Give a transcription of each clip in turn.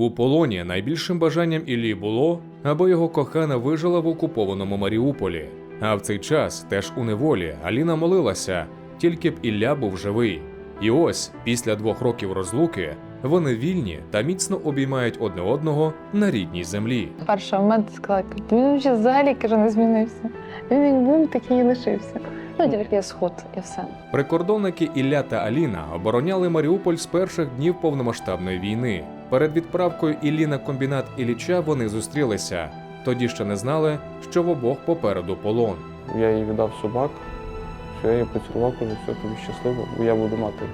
У полоні найбільшим бажанням Іллі було, аби його кохана вижила в окупованому Маріуполі. А в цей час, теж у неволі, Аліна молилася, тільки б Ілля був живий. І ось, після двох років розлуки, вони вільні та міцно обіймають одне одного на рідній землі. Перший момент сказала, він вже взагалі каже, не змінився. Він як був, так і лишився. Ну, тільки я сход і все. Прикордонники Ілля та Аліна обороняли Маріуполь з перших днів повномасштабної війни. Перед відправкою Іллі на комбінат Ілліча вони зустрілися. Тоді ще не знали, що в обох попереду полон. Я їй віддав собак, що я її поцілував, кажу, все тобі щасливо, бо я буду мати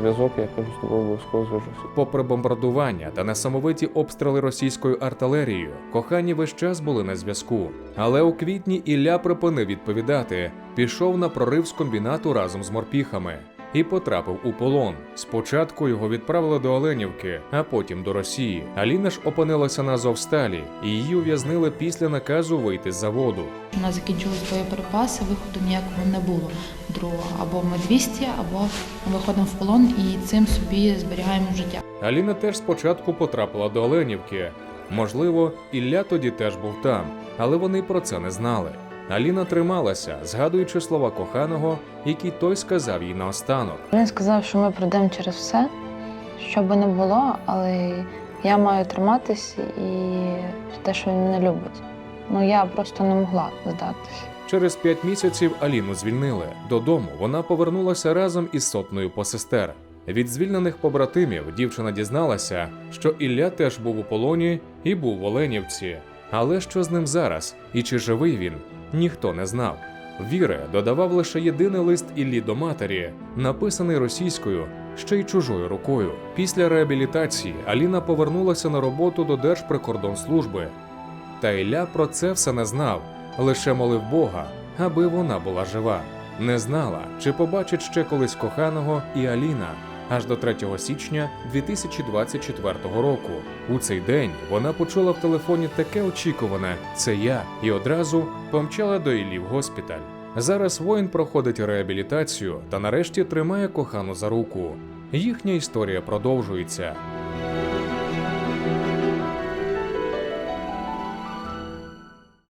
зв'язок, я кажу, з тобою обов'язково зв'яжуся. Попри бомбардування та несамовиті обстріли російською артилерією, кохані весь час були на зв'язку. Але у квітні Ілля припинив відповідати, пішов на прорив з комбінату разом з морпіхами і потрапив у полон. Спочатку його відправили до Оленівки, а потім до Росії. Аліна ж опинилася на Азовсталі, і її ув'язнили після наказу вийти з заводу. У нас закінчились боєприпаси, виходу ніякого не було. Другого або ми 200, або ми виходимо в полон і цим собі зберігаємо життя. Аліна теж спочатку потрапила до Оленівки. Можливо, Ілля тоді теж був там, але вони про це не знали. Аліна трималася, згадуючи слова коханого, які той сказав їй наостанок. Він сказав, що ми пройдемо через все, що би не було, але я маю триматись і те, що він мене любить. Ну я просто не могла здатися. Через п'ять місяців Аліну звільнили. Додому вона повернулася разом із сотнею посестер. Від звільнених побратимів дівчина дізналася, що Ілля теж був у полоні і був в Оленівці. Але що з ним зараз і чи живий він, ніхто не знав. Віри додавав лише єдиний лист Іллі до матері, написаний російською, ще й чужою рукою. Після реабілітації Аліна повернулася на роботу до Держприкордонслужби. Та Ілля про це все не знав, лише молив Бога, аби вона була жива. Не знала, чи побачить ще колись коханого і Аліна. Аж до 3 січня 2024 року. У цей день вона почула в телефоні таке очікуване це я, і одразу помчала до Іллі в госпіталь. Зараз воїн проходить реабілітацію та нарешті тримає кохану за руку. Їхня історія продовжується.